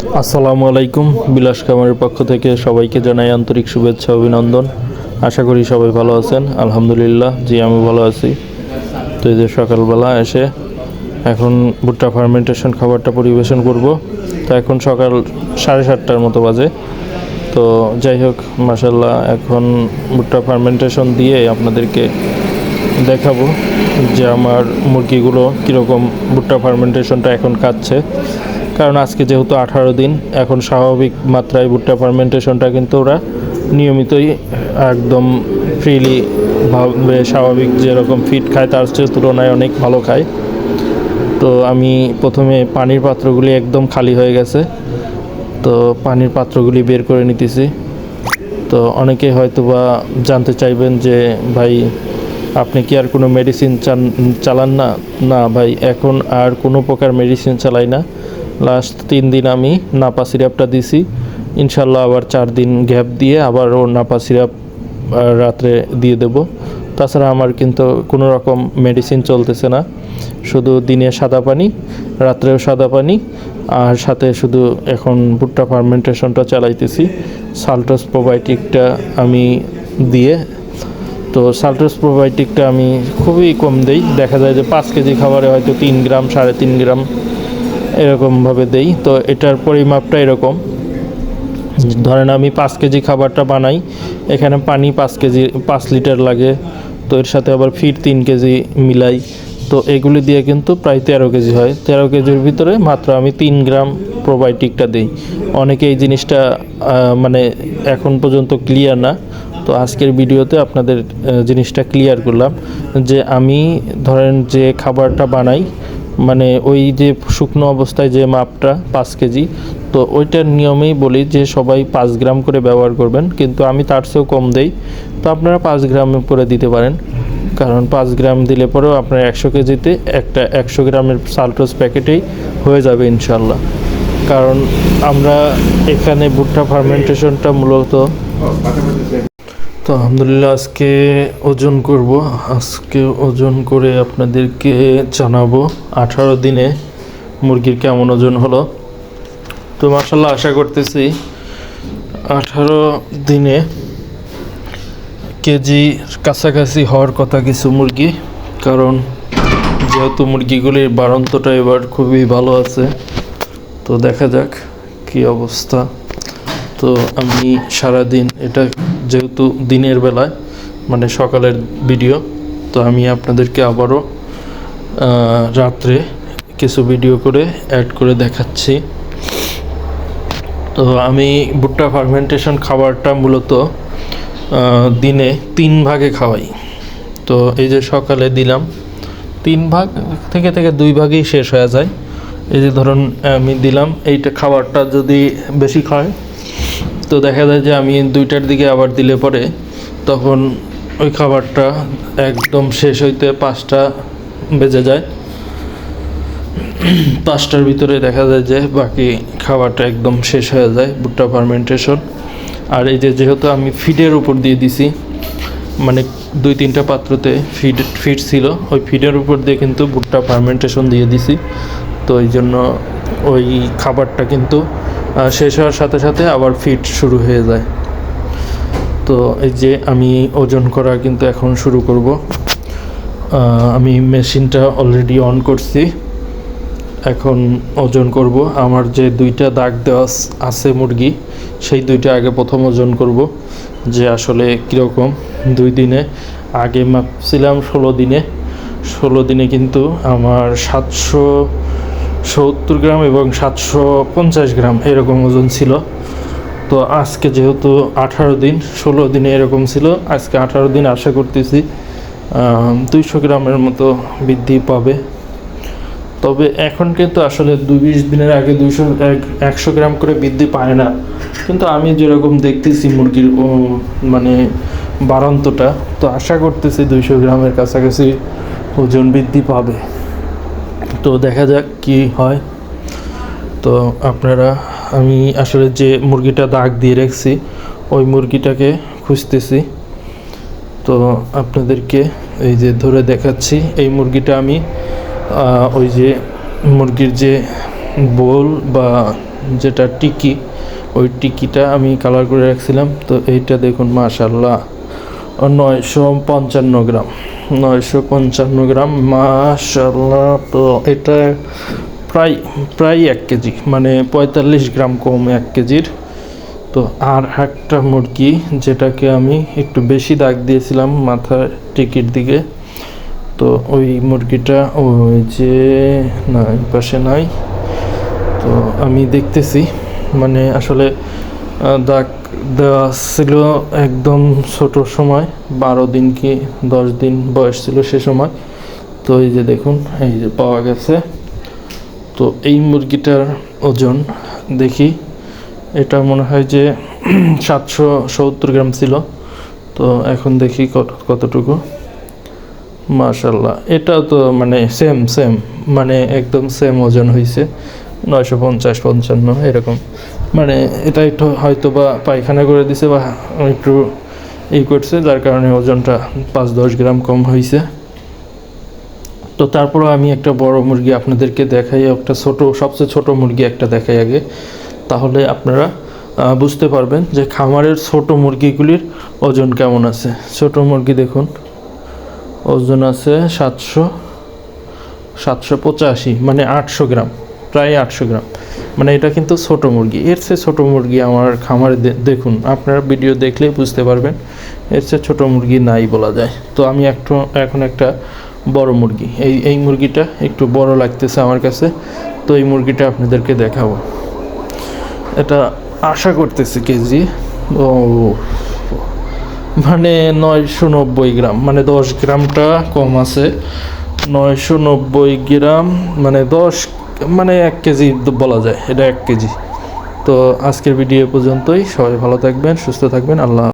আসসালামু আলাইকুম। বিলাস কামারের পক্ষ থেকে সবাইকে জানাই আন্তরিক শুভেচ্ছা, অভিনন্দন। আশা করি সবাই ভালো আছেন। আলহামদুলিল্লাহ, জি, আমি ভালো আছি। তো এই যে সকালবেলা এসে এখন ভুট্টা ফার্মেন্টেশন খাবারটা পরিবেশন করব। তো এখন সকাল সাড়ে সাতটার মতো বাজে। তো যাই হোক মাসাল্লাহ এখন ভুট্টা ফার্মেন্টেশন দিয়ে আপনাদেরকে দেখাবো যে আমার মুরগিগুলো কীরকম ভুট্টা ফার্মেন্টেশনটা এখন কাটছে কারণ আজকে যেহেতু আঠারো দিন, এখন স্বাভাবিক মাত্রায় ভুট্টা ফার্মেন্টেশনটা কিন্তু ওরা নিয়মিতই একদম ফ্রিলি ভাবে স্বাভাবিক যেরকম ফিট খায়, তার চেয়ে তুলনায় অনেক ভালো খায়। তো আমি প্রথমে পানির পাত্রগুলি একদম খালি হয়ে গেছে। তো পানির পাত্রগুলি বের করে নিতেছি। তো অনেকে হয়তো বা জানতে চাইবেন যে, ভাই, আপনি কি আর কোনো মেডিসিন চান, চালান না? না, ভাই, এখন আর কোনো প্রকার মেডিসিন চালাই না। লাস্ট তিন দিন আমি নাপা সিরাপটা দিছি। ইনশাল্লাহ আবার চার দিন গ্যাপ দিয়ে আবার ও নাপা সিরাপ রাত্রে দিয়ে দেব। তাছাড়া আমার কিন্তু কোনো রকম মেডিসিন চলতেছে না। শুধু দিনে সাদা পানি, রাত্রেও সাদা পানি, আর সাথে শুধু এখন ভুট্টা ফার্মেন্টেশনটা চালাইতেছি। সালটোস প্রোবায়োটিকটা আমি দিয়ে, তো সালটোস প্রোবায়োটিকটা আমি খুবই কম দেই। দেখা যায় যে পাঁচ কেজি খাবারে হয়তো তিন গ্রাম, সাড়ে তিন গ্রাম এরকমভাবে দেই। তো এটার পরিমাপটা এরকম। ধরেন আমি পাঁচ কেজি খাবারটা বানাই, এখানে পানি পাঁচ কেজি, পাঁচ লিটার লাগে। তো এর সাথে আবার ফিট তিন কেজি মিলাই। তো এগুলি দিয়ে কিন্তু প্রায় তেরো কেজি হয়। তেরো কেজির ভিতরে মাত্র আমি তিন গ্রাম প্রোবায়োটিকটা দিই। অনেকে এই জিনিসটা মানে এখন পর্যন্ত ক্লিয়ার না। তো আজকের ভিডিওতে আপনাদের জিনিসটা ক্লিয়ার করলাম যে আমি ধরেন যে খাবারটা বানাই মানে ওই যে শুকনো অবস্থায় যে মাপটা পাঁচ কেজি, তো ওইটার নিয়মেই বলি যে সবাই পাঁচ গ্রাম করে ব্যবহার করবেন, কিন্তু আমি তার চেয়েও কম দেই। তো আপনারা পাঁচ গ্রাম করে দিতে পারেন। কারণ পাঁচ গ্রাম দিলে পরেও আপনার একশো কেজিতে একটা একশো গ্রামের সালটোস প্যাকেটেই হয়ে যাবে ইনশাল্লাহ। কারণ আমরা এখানে ভুট্টা ফার্মেন্টেশনটা মূলত তো আলহামদুলিল্লাহ আজকে ওজন করব। আজকে ওজন করে আপনাদেরকে জানাব আঠারো দিনে মুরগির কেমন ওজন হলো। তো মার্শাল্লাহ আশা করতেছি আঠারো দিনে কেজি কাছাকাছি হওয়ার কথা কিছু মুরগি, কারণ যেহেতু মুরগিগুলির বাড়ন্তটা এবার খুবই ভালো আছে, তো দেখা যাক কি অবস্থা। তো আমি সারাদিন এটা যেহেতু দিনের বেলায় মানে সকালের ভিডিও তো আমি আপনাদেরকে আবারও রাত্রে কিছু ভিডিও করে অ্যাড করে দেখাচ্ছি। তো আমি ভুট্টা ফার্মেন্টেশন খাবারটা মূলত দিনে তিন ভাগে খাওয়াই। তো এই যে সকালে দিলাম, তিন ভাগ থেকে থেকে দুই ভাগেই শেষ হয়ে যায়। এই যে ধরুন, আমি দিলাম, এইটা খাবারটা যদি বেশি খায় তো দেখা যায় যে আমি দুইটার দিকে আবার দিলে পরে তখন ওই খাবারটা একদম শেষ হইতে পাঁচটা বেজে যায়। পাঁচটার ভিতরে দেখা যায় যে বাকি খাবারটা একদম শেষ হয়ে যায়, ভুট্টা ফার্মেন্টেশন আর এই যে যেহেতু আমি ফিডের উপর দিয়ে দিছি মানে দুই তিনটা পাত্রতে ফিড ফিড ছিল, ওই ফিডের উপর দিয়ে কিন্তু ভুট্টা ফার্মেন্টেশন দিয়ে দিছি। তো এই জন্য ওই খাবারটা কিন্তু শেষ হওয়ার সাথে সাথে আবার ফিট শুরু হয়ে যায়। তো এই যে আমি ওজন করা কিন্তু এখন শুরু করব। আমি মেশিনটা অলরেডি অন করছি। এখন ওজন করব। আমার যে দুইটা দাগ দেওয়া আছে মুরগি, সেই দুইটা আগে প্রথম ওজন করব, যে আসলে কীরকম। দুই দিনে, আগে মাপছিলাম ষোলো দিনে। ষোলো দিনে কিন্তু আমার সাতশো সত্তর গ্রাম এবং সাতশো পঞ্চাশ গ্রাম এরকম ওজন ছিল। তো আজকে যেহেতু আঠারো দিন, ষোলো দিনে এরকম ছিল। আজকে আঠারো দিন আশা করতেছি দুইশো গ্রামের মতো বৃদ্ধি পাবে। তবে এখন কিন্তু আসলে দুই বিশ দিনের আগে দুইশো একশো গ্রাম করে বৃদ্ধি পায় না। কিন্তু আমি যেরকম দেখতেছি মুরগির মানে বাড়ন্তটা, তো আশা করতেছি দুইশো গ্রামের কাছাকাছি ওজন বৃদ্ধি পাবে। তো দেখা যাক কি হয়। তো আপনারা, আমি আসলে যে মুরগিটা দাগ দিয়ে রাখছি, ওই মুরগিটাকে খুঁজতেছি। তো আপনাদেরকে এই যে ধরে দেখাচ্ছি, এই মুরগিটা আমি ওই যে মুরগির যে বোল বা যেটা টিকি, ওই টিকিটা আমি কালার করে রাখছিলাম। তো এইটা দেখুন মাশাল্লাহ নয়শো পঞ্চান্ন গ্রাম। নয়শো পঞ্চান্ন গ্রাম মাশাল্লাহ তো এটা প্রায় প্রায় এক কেজি মানে পঁয়তাল্লিশ গ্রাম কম এক কেজির। তো আর একটা মুরগি যেটাকে আমি একটু বেশি দাগ দিয়েছিলাম মাথার টিকির দিকে, তো ওই মুরগিটা ওই যে না পাশে নাই। তো আমি দেখতেছি মানে আসলে দাগ দেওয়া ছিল একদম ছোট সময়, বারো দিন কি দশ দিন বয়স ছিল সে সময়। তো এই যে দেখুন, এই যে পাওয়া গেছে। তো এই মুরগিটার ওজন দেখি, এটা মনে হয় যে সাতশো সত্তর গ্রাম ছিল। তো এখন দেখি কত, কতটুকু। মাশাল্লাহ এটা তো মানে সেম সেম মানে একদম সেম ওজন হয়েছে নয়শো পঞ্চাশ, পঞ্চান্ন, এরকম। মানে এটা একটু হয়তো বা পায়খানা করে দিছে বা একটু ই করছে, যার কারণে ওজনটা পাঁচ দশ গ্রাম কম হয়েছে তো তারপরও আমি একটা বড় মুরগি আপনাদেরকে দেখাই, একটা ছোট, সবচেয়ে ছোট মুরগি একটা দেখাই আগে। তাহলে আপনারা বুঝতে পারবেন যে খামারের ছোট মুরগিগুলির ওজন কেমন আছে। ছোট মুরগি দেখুন, ওজন আছে সাতশো সাতশো পঁচাশি মানে আটশো গ্রাম। প্রায় আটশো গ্রাম। মানে এটা কিন্তু ছোটো মুরগি। এর চেয়ে ছোটো মুরগি আমার খামারে দেখুন, আপনারা ভিডিও দেখলেই বুঝতে পারবেন, এর চেয়ে ছোট মুরগি নাই বলা যায়। তো আমি একটু, এখন একটা বড় মুরগি। এই এই মুরগিটা একটু বড় লাগতেছে আমার কাছে, তো এই মুরগিটা আপনাদেরকে দেখাবো। এটা আশা করতেছি কেজি, ও মানে নয়শো নব্বই গ্রাম। মানে দশ গ্রামটা কম আছে, নয়শো নব্বই গ্রাম মানে দশ মানে এক কেজি বলা যায়, এটা এক কেজি। তো আজকের ভিডিও পর্যন্তই, সবাই ভালো থাকবেন, সুস্থ থাকবেন, আল্লাহ